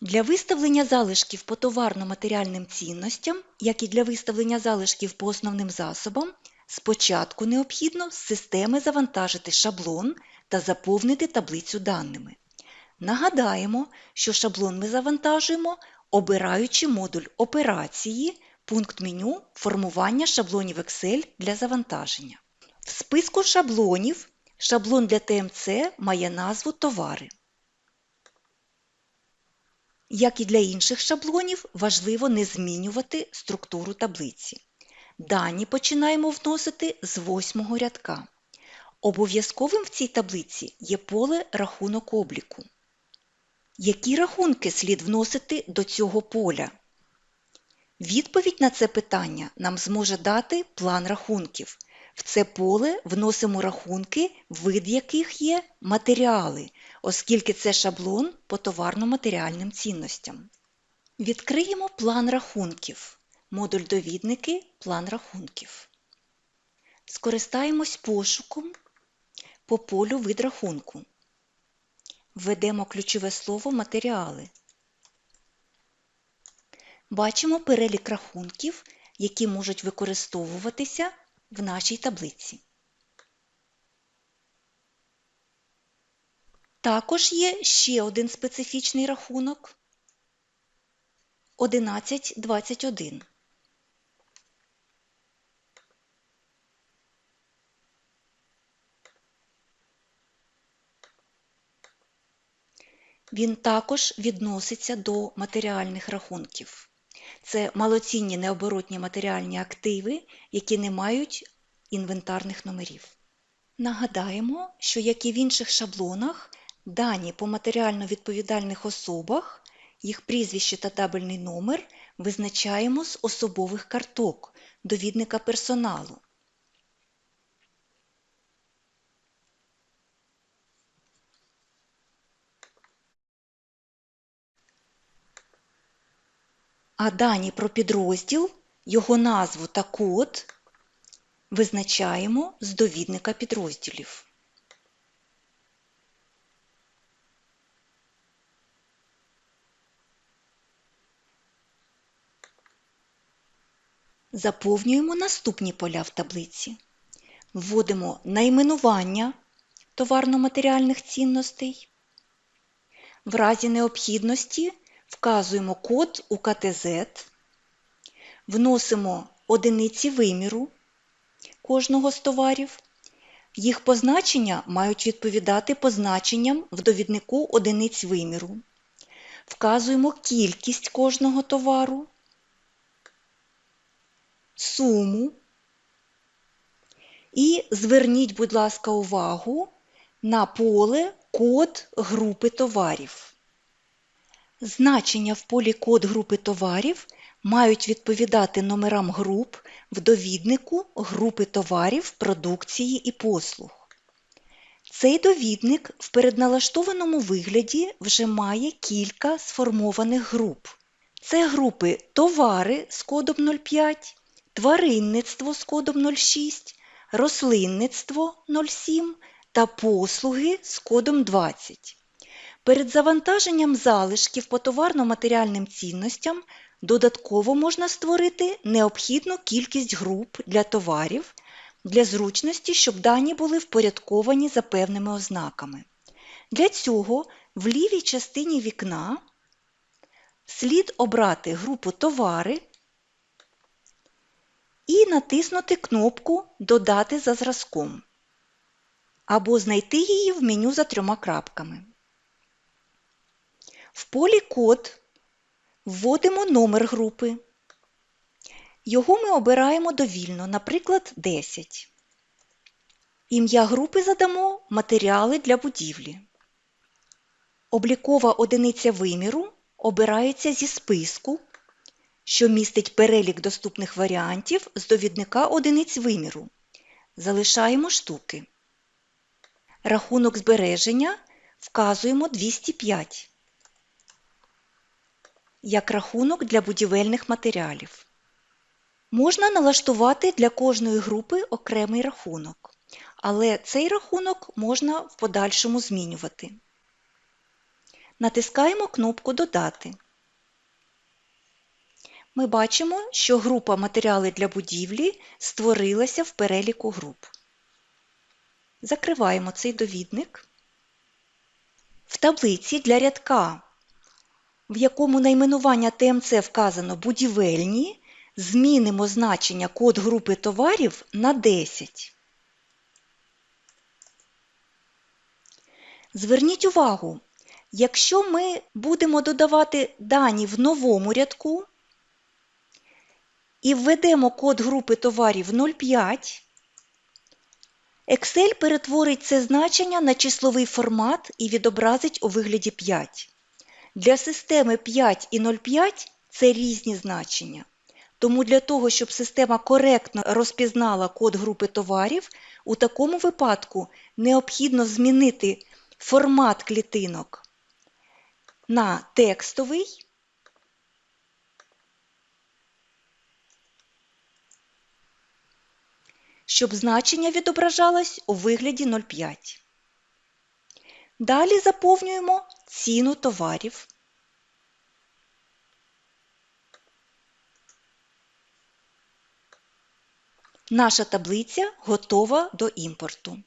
Для виставлення залишків по товарно-матеріальним цінностям, як і для виставлення залишків по основним засобам, спочатку необхідно з системи завантажити шаблон та заповнити таблицю даними. Нагадаємо, що шаблон ми завантажуємо, обираючи модуль операції, пункт меню формування шаблонів Excel для завантаження. В списку шаблонів шаблон для ТМЦ має назву Товари. Як і для інших шаблонів, важливо не змінювати структуру таблиці. Дані починаємо вносити з восьмого рядка. Обов'язковим в цій таблиці є поле рахунок обліку. Які рахунки слід вносити до цього поля? Відповідь на це питання нам зможе дати план рахунків. В це поле вносимо рахунки, вид яких є матеріали, оскільки це шаблон по товарно-матеріальним цінностям. Відкриємо план рахунків. Модуль довідники план рахунків. Скористаємось пошуком по полю вид рахунку. Введемо ключове слово матеріали. Бачимо перелік рахунків, які можуть використовуватися в нашій таблиці. Також є ще один специфічний рахунок 1121. Він також відноситься до матеріальних рахунків. Це малоцінні необоротні матеріальні активи, які не мають інвентарних номерів. Нагадаємо, що як і в інших шаблонах, дані по матеріально відповідальних особах, їх прізвище та табельний номер визначаємо з особових карток довідника персоналу. А дані про підрозділ, його назву та код визначаємо з довідника підрозділів. Заповнюємо наступні поля в таблиці. Вводимо найменування товарно-матеріальних цінностей. В разі необхідності вказуємо код УКТЗ, вносимо одиниці виміру кожного з товарів. Їх позначення мають відповідати позначенням в довіднику одиниць виміру. Вказуємо кількість кожного товару, суму. І зверніть, будь ласка, увагу на поле код групи товарів. Значення в полі код групи товарів мають відповідати номерам груп в довіднику групи товарів, продукції і послуг. Цей довідник в передналаштованому вигляді вже має кілька сформованих груп. Це групи товари з кодом 05, тваринництво з кодом 06, рослинництво 07 та послуги з кодом 20. Перед завантаженням залишків по товарно-матеріальним цінностям додатково можна створити необхідну кількість груп для товарів для зручності, щоб дані були впорядковані за певними ознаками. Для цього в лівій частині вікна слід обрати групу товари і натиснути кнопку Додати за зразком або знайти її в меню за трьома крапками. В полі Код вводимо номер групи. Його ми обираємо довільно, наприклад, 10. Ім'я групи задамо Матеріали для будівлі. Облікова одиниця виміру обирається зі списку, що містить перелік доступних варіантів з довідника одиниць виміру. Залишаємо штуки. Рахунок збереження вказуємо 205 як рахунок для будівельних матеріалів. Можна налаштувати для кожної групи окремий рахунок, але цей рахунок можна в подальшому змінювати. Натискаємо кнопку Додати. Ми бачимо, що група матеріали для будівлі створилася в переліку груп. Закриваємо цей довідник. В таблиці для рядка, в якому найменування ТМЦ вказано будівельні, змінимо значення код групи товарів на 10. Зверніть увагу, якщо ми будемо додавати дані в новому рядку і введемо код групи товарів 05, Excel перетворить це значення на числовий формат і відобразить у вигляді 5. Для системи 5 і 0,5 це різні значення. Тому для того, щоб система коректно розпізнала код групи товарів, у такому випадку необхідно змінити формат клітинок на текстовий щоб значення відображалось у вигляді 0,5. Далі заповнюємо ціну товарів. Наша таблиця готова до імпорту.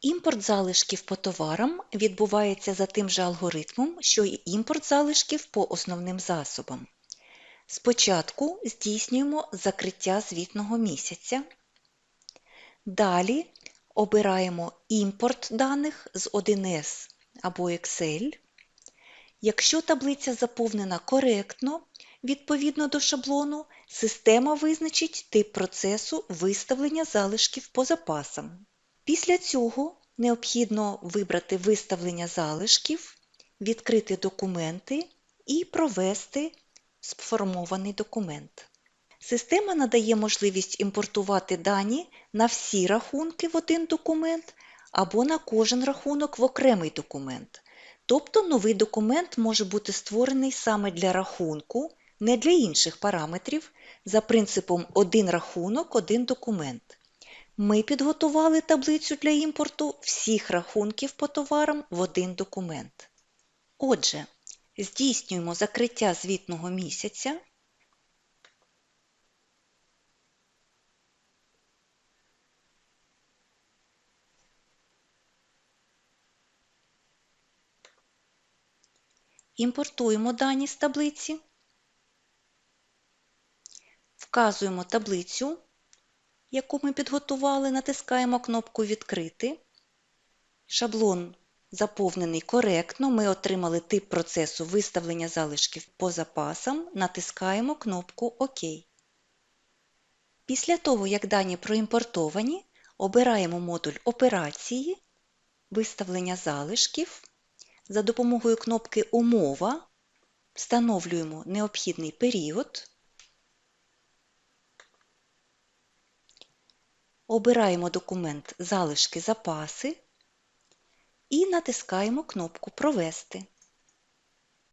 Імпорт залишків по товарам відбувається за тим же алгоритмом, що і імпорт залишків по основним засобам. Спочатку здійснюємо закриття звітного місяця. Далі обираємо імпорт даних з 1С або Excel. Якщо таблиця заповнена коректно, відповідно до шаблону, система визначить тип процесу виставлення залишків по запасам. Після цього необхідно вибрати виставлення залишків, відкрити документи і провести сформований документ. Система надає можливість імпортувати дані на всі рахунки в один документ або на кожен рахунок в окремий документ. Тобто новий документ може бути створений саме для рахунку, не для інших параметрів, за принципом один рахунок, один документ. Ми підготували таблицю для імпорту всіх рахунків по товарам в один документ. Отже, здійснюємо закриття звітного місяця. Імпортуємо дані з таблиці, вказуємо таблицю, яку ми підготували, натискаємо кнопку Відкрити. Шаблон заповнений коректно. Ми отримали тип процесу виставлення залишків по запасам, натискаємо кнопку ОК. Після того, як дані проімпортовані, обираємо модуль Операції, виставлення залишків. За допомогою кнопки Умова встановлюємо необхідний період. Обираємо документ Залишки запаси і натискаємо кнопку Провести.